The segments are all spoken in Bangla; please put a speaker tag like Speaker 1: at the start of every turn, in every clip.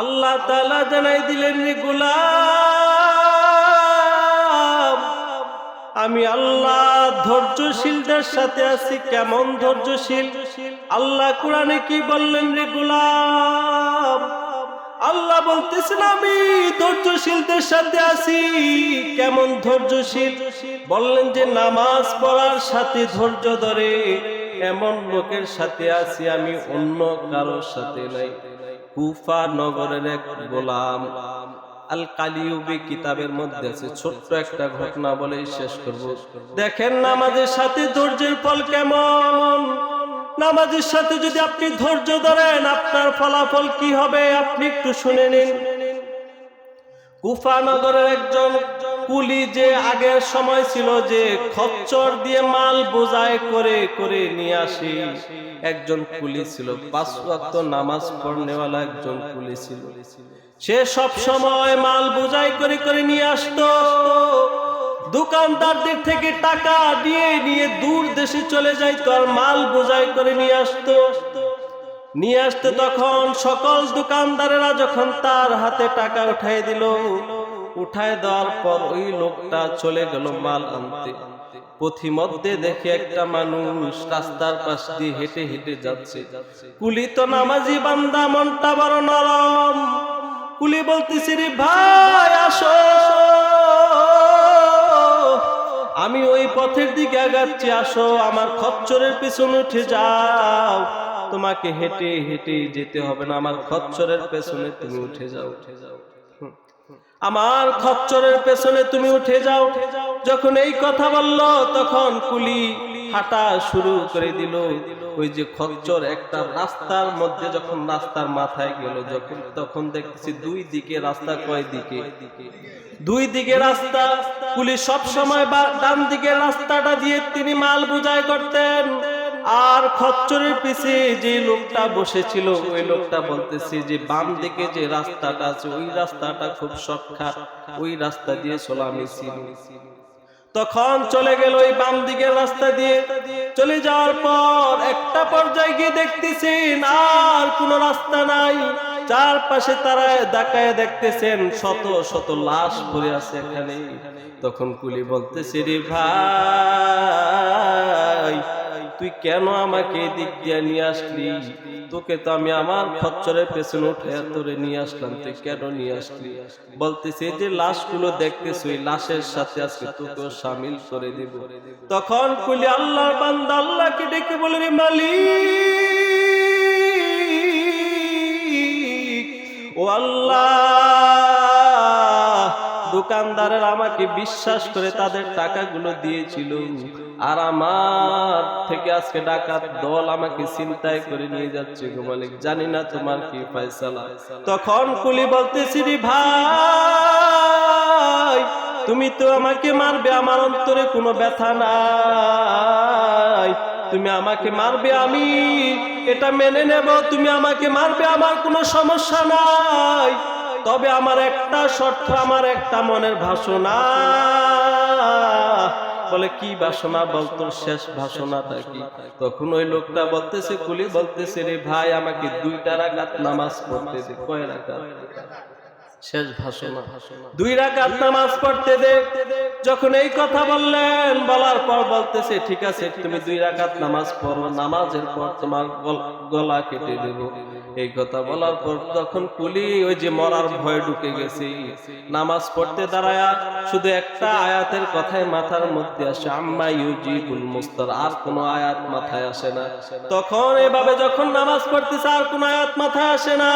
Speaker 1: আল্লাহ তালা জানাই দিলেন রে গোলাম, আমি আল্লাহ ধৈর্যশীলদের সাথে আছি। কেমন ধৈর্যশীল? আল্লাহ কোরআনে কি বললেন রে গোলাম, আল্লাহ বলতেছেন, আমি ধৈর্যশীলদের সাথে আছি। কেমন ধৈর্যশীল? বললেন যে, নামাজ পড়ার সাথে ধৈর্য ধরে এমন লোকের সাথে আছি, আমি অন্য কারোর সাথে নাই। কুফা নগরের এক গোলাম আল কালিউবি কিতাবের মধ্যে আছে, ছোট্ট একটা ঘটনা বলেই শেষ করব। দেখেন নামাজের সাথে ধৈর্যের ফল কেমন? নামাজের সাথে যদি আপনি ধৈর্য ধরেন, আপনার ফলাফল কি হবে? আপনি একটু শুনে নিন। কুফানগরের একজন কুলি যে আগের সময় ছিল যে খচ্চর দিয়ে মাল বোঝাই করে করে নিয়ে আসি। একজন কুলি ছিল, পাঁচ ওয়াক্ত নামাজ পড়নেওয়ালা একজন কুলি ছিল। সে সব সময় মাল বোঝাই করে করে নিয়ে আসতো। দোকানদারদের থেকে টাকা দিয়ে নিয়ে দূর দেশে চলে যাইতো আর মাল বোঝাই করে নিয়ে আসতো। নিয়ে আসতে তখন সকল দোকানদারেরা যখন তার হাতে টাকা উঠাই দিল উঠায় দেওয়ার পর ওই লোকটা চলে গেল মাল আনতে। পথিমধ্যে দেখে একটা মানুষ রাস্তার পাশ দিয়ে হেঁটে হেঁটে যাচ্ছে। কুলি তো নামাজি বান্দা, মনটা বড় নরম। কুলি বলতেছি, রে ভাই, আসো। আমি ওই পথের দিকে আগাচ্ছি, আসো, আমার খচ্চরের পিছনে উঠে যাও। তোমাকে হেঁটে হেঁটে যেতে হবে না। আমার খচ্চরের পেছনে তুমি উঠে যাও। উঠে যাও আমার খচ্চরের পেছনে তুমি উঠে যাও। যখন এই কথা বলল, তখন কুলি হাঁটা শুরু করে দিল। ওই যে খচ্চর একটা রাস্তার মধ্যে যখন রাস্তার মাথায় গেল, যখন তখন দেখতেছি দুই দিকে রাস্তা, কয় দিকে? দুই দিকে রাস্তা। পুলিশ সব সময় ডান দিকে রাস্তাটা দিয়ে তিনি মাল বুঝাই করতেন। আর খচ্চরের পিছে যে লোকটা বসেছিল, ওই লোকটা বলতেছে যে, বাম দিকে যে রাস্তাটা আছে, ওই রাস্তাটা খুব শর্টকাট ওই রাস্তা দিয়ে চলামি তখন চলে গেল ওই বাম দিকের রাস্তা দিয়ে। চলে যাওয়ার পর একটা পর্যায়ে গিয়ে দেখতেছেন, আর কোনো রাস্তা নাই। চারপাশে তারা দেখায় দেখতেছেন, শত শত লাশ পড়ে আছে এখানে। তখন কুলি বলতেছে, রে ভাই কেন আমাকে দিক দিয়ে নিয়ে আসলি? তোকে তো আমি আমার খচ্চরের পেছনে উঠে তোরে নিয়ে আসলাম, তুই কেন নিয়ে আসলি? বলতেছে যে লাশগুলো ওই লাশের সাথে আজকে তোকেও সামিল করে দিব। তখন কুলি আল্লাহর বান্দা, আল্লাহকে ডেকে বলে রে মালিক, ও আল্লাহ দোকানদারের আমাকে বিশ্বাস করে তাদের টাকাগুলো দিয়েছিল। আর আমার থেকে আজকে ডাকাত দল আমাকে চিন্তায় করে নিয়ে যাচ্ছে গো মালিক। জানি না তোমার কি ফয়সালা। তখন কুলি বলতেছি, রে ভাই, তুমি তো আমাকে মারবে, আমার অন্তরে কোনো ব্যথা নাই। তুমি আমাকে মারবে, আমি এটা মেনে নেব। তুমি আমাকে মারবে, আমার কোনো সমস্যা নাই। তবে আমার একটা শর্ত, আমার একটা মনের ভাষণা। বলে, কি বাসনা বলতো? শেষ ভাষণাটা কি? তখন ওই লোকটা বলতেছে, কুলি বলতেছে রে ভাই, আমাকে দুইটা রাগাত নামাজ পড়তে কয় রাকাত শেষ ভাষণা দুই রাকাত নামাজ পড়তে দে। যখন এই কথা বললেন, বলার পর বলতেছে, ঠিক আছে, তুমি দুই রাকাত নামাজ পড়ো, নামাজের পর তোমার গলা কেটে দেব। এই কথা বলার পর তখন কুলি ওই যে মরার ভয় ঢুকে গেছে। নামাজ পড়তে দাঁড়ায়া শুধু একটা আয়াতের কথাই মাথার মধ্যে আসে, আম্মা ইউজিবুল মুস্তার আর কোনো আয়াত মাথায় আসে না। তখন এভাবে যখন নামাজ পড়তেছে, আর কোনো আয়াত মাথায় আসে না।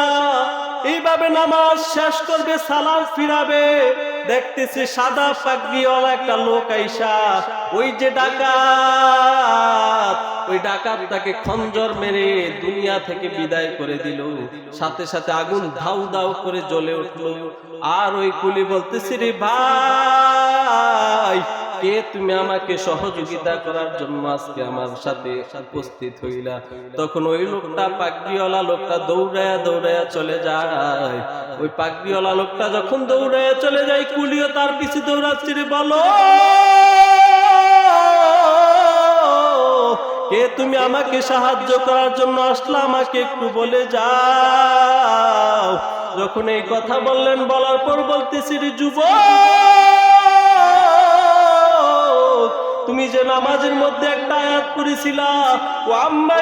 Speaker 1: এইভাবে নামাজ শেষ করবে, সালাম ফিরাবে। দেখতেছি সাদা পাগড়িওয়ালা একটা লোক আইসা। ওই যে ডাকাত, ওই ডাকাত তাকে খঞ্জর মেরে দুনিয়া থেকে বিদায় করে দিল। সাথে সাথে আগুন ধাউ দাউ করে জ্বলে উঠল। আর ওই কুলি বলতেছি, রে ভাই কে তুমি আমাকে সহযোগিতা করার জন্য আজকে আমার সাথে উপস্থিত হইলা। তখন ওই লোকটা, পাগড়িওয়ালা লোকটা দৌড়ায়া দৌড়ায়া চলে যায়। ওই পাগড়িওয়ালা লোকটা যখন দৌড়ায়া চলে যায়, কুলিও তার পিছে দৌড়াচ্ছে রে, বলো, কে তুমি আমাকে সাহায্য করার জন্য আসলে? আমাকে একটু বলে যাও। যখন এই কথা বললেন, বলার পর বলতেছি, রে যে নামাজের মধ্যে একটা আয়াত করেছিলা ও আম্মা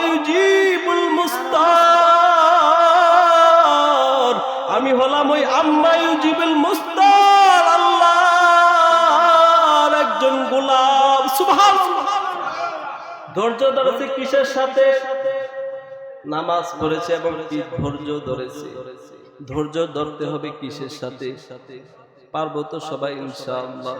Speaker 1: মুস্তার আমি হলাম ওই আম্মা ইউজিবুল মুস্তার, আল্লাহর একজন গোলাম। সুবহানাল্লাহ। ধৈর্য ধরেছে কিসের সাথে? নামাজ পড়েছে এবং ধৈর্য ধরেছে? ধৈর্য ধরতে হবে কিসের সাথে? পার্বত্য সবাই, ইনশাআল্লাহ।